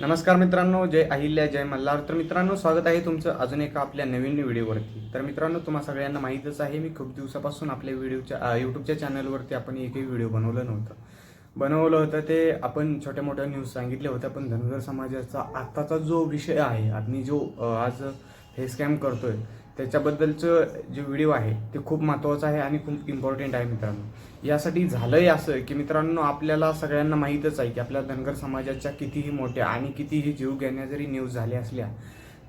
नमस्कार मित्रांनो जय अहिल्या जय मल्हार. तर मित्रांनो स्वागत आहे तुमचं अजून एका आपल्या नवीन व्हिडिओवरती. तर मित्रांनो तुम्हा सगळ्यांना माहीतच आहे मी खूप दिवसापासून आपल्या व्हिडिओच्या यूट्यूबच्या चॅनलवरती आपण एकही व्हिडिओ बनवलं नव्हतं. बनवलं होतं ते आपण छोट्या मोठ्या न्यूज सांगितल्या होत्या पण धनगर समाजाचा आत्ताचा जो विषय आहे आणि जो आज हे स्कॅम करतोय त्याच्याबद्दलचं जे व्हिडिओ आहे ते खूप महत्त्वाचं आहे आणि खूप इम्पॉर्टंट आहे मित्रांनो. यासाठी झालंय असं की मित्रांनो आपल्याला सगळ्यांना माहीतच आहे की आपल्या धनगर समाजाच्या कितीही मोठ्या आणि कितीही जीव घेण्या जरी न्यूज झाल्या असल्या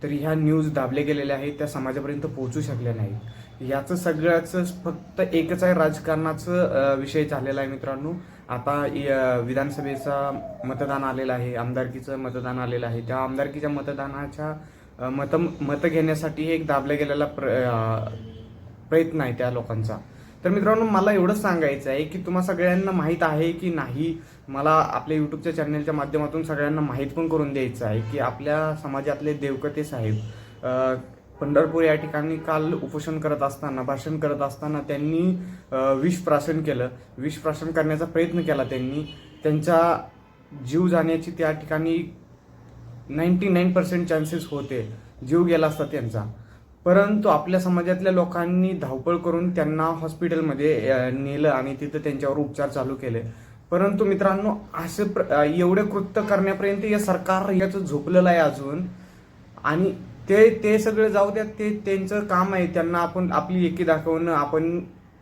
तरी ह्या न्यूज दाबले गेलेल्या आहेत त्या समाजापर्यंत पोहोचू शकल्या नाहीत. याचं सगळ्याचं फक्त एकच आहे राजकारणाचं विषय झालेला आहे मित्रांनो. आता विधानसभेचा मतदान आलेलं आहे आमदारकीचं मतदान आलेलं आहे. त्या आमदारकीच्या मतदानाच्या मत मत घेण्यासाठी एक दाबला गेलेला प्र प्रयत्न आहे त्या लोकांचा. तर मित्रांनो मला एवढंच सांगायचं आहे की तुम्हा सगळ्यांना माहीत आहे की नाही मला आपल्या युट्यूबच्या चॅनलच्या माध्यमातून सगळ्यांना माहीत पण करून द्यायचं आहे की आपल्या समाजातले देवकते साहेब पंढरपूर या ठिकाणी काल उपोषण करत असताना भाषण करत असताना त्यांनी विष प्राशन केलं. विष प्राशन करण्याचा प्रयत्न केला त्यांनी. त्यांचा जीव जाण्याची त्या ठिकाणी नाईन्टी नाईन पर्सेंट चान्सेस होते. जीव गेला असता त्यांचा. परंतु आपल्या समाजातल्या लोकांनी धावपळ करून त्यांना हॉस्पिटलमध्ये नेलं आणि तिथं त्यांच्यावर उपचार चालू केले. परंतु मित्रांनो असं प्र- एवढे कृत्य करण्यापर्यंत या सरकार याचं झोपलेलं आहे अजून. आणि ते ते सगळे जाऊ द्या ते त्यांचं काम आहे. त्यांना आपण आपली एकी दाखवणं आपण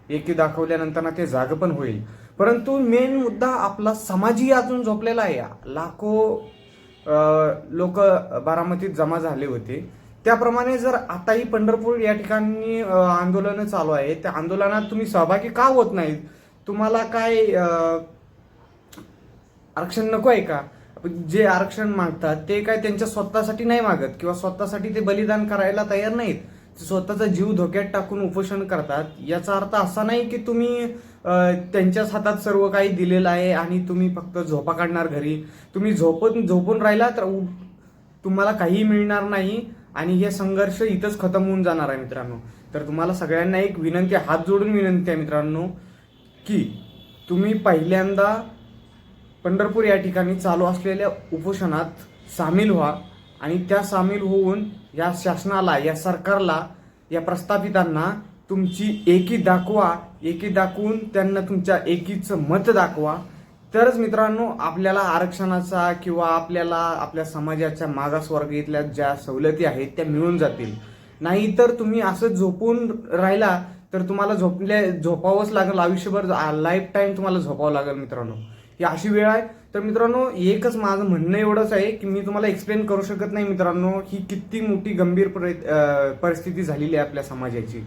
एकी दाखवल्यानंतर ना ते जाग पण होईल. परंतु मेन मुद्दा आपला समाजही अजून झोपलेला आहे. लाखो लोक बारामतीत जमा झाले होते. त्याप्रमाणे जर आताही पंढरपूर या ठिकाणी आंदोलन चालू आहे त्या आंदोलनात तुम्ही सहभागी का होत नाहीत? तुम्हाला काय आरक्षण नको आहे का? जे आरक्षण मागतात ते काय त्यांच्या स्वतःसाठी नाही मागत? किंवा स्वतःसाठी ते बलिदान करायला तयार नाहीत? स्वतःचा जीव धोक्यात टाकून उपोषण करतात. याचा अर्थ असा नाही की तुम्ही त्यांच्याच हातात सर्व काही दिलेलं आहे आणि तुम्ही फक्त झोपा काढणार घरी. तुम्ही झोपून झोपून राहिला तर उ- तुम्हाला काही मिळणार नाही आणि हे संघर्ष इथंच खतम होऊन जाणार आहे मित्रांनो. तर तुम्हाला सगळ्यांना एक विनंती हात जोडून विनंती आहे मित्रांनो की तुम्ही पहिल्यांदा पंढरपूर या ठिकाणी चालू असलेल्या उपोषणात सामील व्हा. आणि त्या सामील होऊन या शासनाला या सरकारला या प्रस्थापितांना तुमची एकी दाखवा एकी दाखवून त्यांना तुमच्या एकीचं मत दाखवा. तरच मित्रांनो आपल्याला आरक्षणाचा किंवा आपल्याला आपल्या समाजाच्या मागासवर्गीतल्या ज्या सवलती आहेत त्या मिळून जातील. नाहीतर तुम्ही असं झोपून राहिला तर तुम्हाला झोपल्या झोपावंच लागेल. आयुष्यभर लाईफ टाईम तुम्हाला झोपावं लागेल मित्रांनो. ही अशी वेळ आहे. तर मित्रांनो एकच माझं म्हणणं एवढंच आहे की मी तुम्हाला एक्सप्लेन करू शकत नाही मित्रांनो ही किती मोठी गंभीर परिस्थिती झालेली आहे आपल्या समाजाची.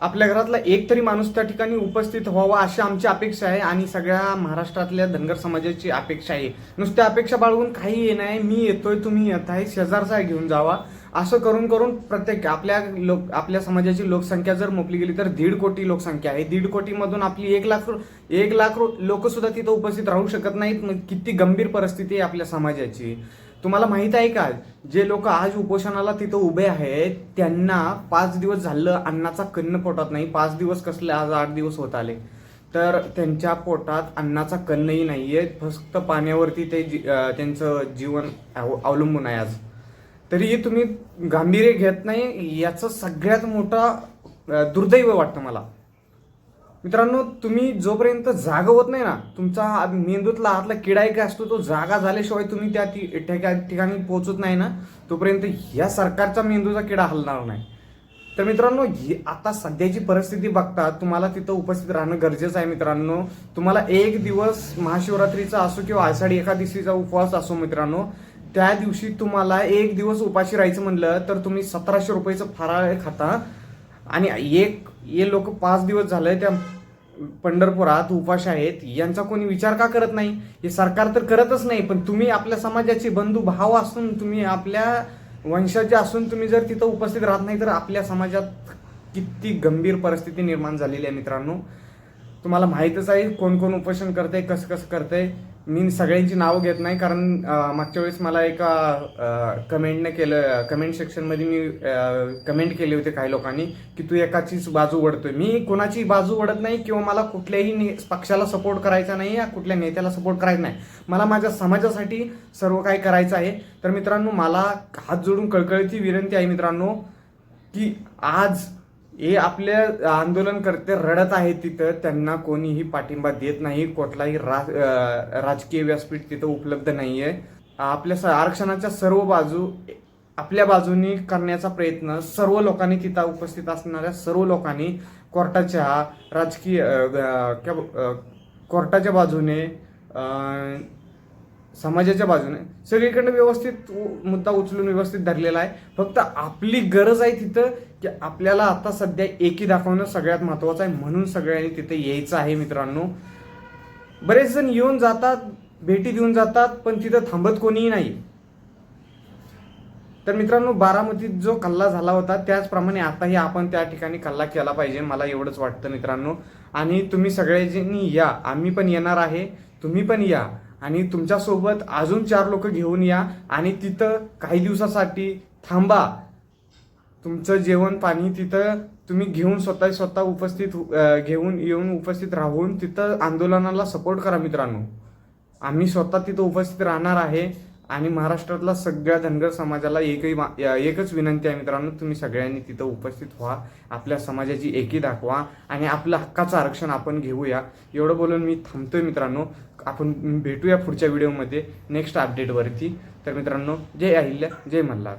आपल्या घरातला एक तरी माणूस त्या ठिकाणी उपस्थित व्हावा अशी आमची अपेक्षा आहे आणि सगळ्या महाराष्ट्रातल्या धनगर समाजाची अपेक्षा आहे. नुसत्या अपेक्षा बाळगून काही येणं आहे मी येतोय तुम्ही येत आहे शेजारचा घेऊन जावा. असं करून करून प्रत्येक आपल्या लोक आपल्या समाजाची लोकसंख्या जर मोपली गेली तर दीड कोटी लोकसंख्या आहे. दीड कोटीमधून आपली एक लाख एक लाख लोकसुद्धा तिथं उपस्थित राहू शकत नाहीत. मग किती गंभीर परिस्थिती आहे आपल्या समाजाची. तुम्हाला माहीत आहे का? जे लोक आज उपोषणाला तिथं उभे आहेत त्यांना पाच दिवस झालं अन्नाचा कन्न पोटात नाही. पाच दिवस कसले आज आठ दिवस होत आले. तर त्यांच्या पोटात अन्नाचा कन्नही नाही आहे फक्त पाण्यावरती ते जी- त्यांचं जीवन अवलंबून आहे आज. तरीही तुम्ही गांभीर्य घेत नाही याचं सगळ्यात मोठा दुर्दैव वाटतं मला. मित्रांनो तुम्ही जोपर्यंत जाग होत नाही ना तुमचा हा मेंदूतला आतला किडा एक असतो तो जागा झाल्याशिवाय तुम्ही त्या ठिका- ठिकाणी पोहोचत नाही ना तोपर्यंत या सरकारचा मेंदूचा किडा हलणार नाही. तर मित्रांनो आता सध्याची परिस्थिती बघता तुम्हाला तिथं उपस्थित राहणं गरजेचं आहे मित्रांनो. तुम्हाला एक दिवस महाशिवरात्रीचा असो किंवा आषाढी एकादशीचा उपवास असो मित्रांनो त्या दिवशी तुम्हाला एक दिवस उपाशी राहायचं म्हणलं तर तुम्ही सतराशे रुपयाचं फराळ खाता. आणि एक हे लोक पाच दिवस झालं त्या पंढरपुरात उपाश आहेत. यांचा कोणी विचार का करत नाही? हे सरकार तर करतच नाही पण तुम्ही आपल्या समाजाचे बंधू भाव असून तुम्ही आपल्या वंशाचे असून तुम्ही जर तिथं उपस्थित राहत नाही तर आपल्या समाजात किती गंभीर परिस्थिती निर्माण झालेली आहे मित्रांनो. तुम्हाला माहीतच आहे कोण कोण उपोषण करते कसं कसं करते मी सगळ्यांची नावं घेत नाही कारण मागच्या वेळेस मला एका कमेंटने केलं कमेंट सेक्शनमध्ये मी कमेंट केले होते काही लोकांनी की तू एकाचीच बाजू वडतोय मी कोणाची बाजू वडत नाही किंवा मला कुठल्याही ने- पक्षाला सपोर्ट करायचा नाही या कुठल्या नेत्याला सपोर्ट करायचा नाही. मला माझ्या समाजासाठी सर्व काही करायचं आहे. तर मित्रांनो मला हात जोडून कळकळती विनंती आहे मित्रांनो की आज हे आपले आंदोलनकर्ते रडत आहेत तिथं. त्यांना कोणीही पाठिंबा देत नाही. कुठलाही रा- राजकीय व्यासपीठ तिथं उपलब्ध नाही आहे आपल्या स- आरक्षणाच्या सर्व बाजू आपल्या बाजूनी करण्याचा प्रयत्न सर्व लोकांनी तिथं उपस्थित असणाऱ्या सर्व लोकांनी कोर्टाच्या राजकीय क्या- कोर्टाच्या बाजूने समाजाच्या बाजूने. सगळीकडनं व्यवस्थित उ- मुद्दा उचलून व्यवस्थित धरलेला आहे. फक्त आपली गरज आहे तिथं की आपल्याला आता सध्या एकी दाखवणं सगळ्यात महत्वाचं आहे म्हणून सगळ्यांनी तिथे यायचं आहे मित्रांनो. बरेच जण येऊन जातात भेटी देऊन जातात पण तिथं थांबत कोणीही नाही. तर मित्रांनो बारामतीत जो कल्ला झाला होता त्याचप्रमाणे आताही आपण त्या ठिकाणी कल्ला केला पाहिजे मला एवढंच वाटतं मित्रांनो. आणि तुम्ही सगळ्याजणी या. आम्ही पण येणार आहे. तुम्ही पण या. आणि तुमच्यासोबत अजून चार लोक घेऊन या आणि तिथं काही दिवसासाठी थांबा. तुमचं जेवण पाणी तिथं तुम्ही घेऊन स्वतः स्वतः उपस्थित घेऊन येऊन उपस्थित राहून तिथं आंदोलनाला सपोर्ट करा मित्रांनो. आम्ही स्वतः तिथं उपस्थित राहणार आहे. आणि महाराष्ट्रातला सगळ्या धनगर समाजाला एकही मा- एकच विनंती आहे मित्रांनो तुम्ही सगळ्यांनी तिथं उपस्थित व्हा आपल्या समाजाची एकी दाखवा आणि आपलं हक्काचं आरक्षण आपण घेऊया. एवढं बोलून मी थांबतोय मित्रांनो. आपण भेटूया पुढच्या व्हिडिओमध्ये नेक्स्ट अपडेटवरती. तर मित्रांनो जय अहिल्या जय मल्हार.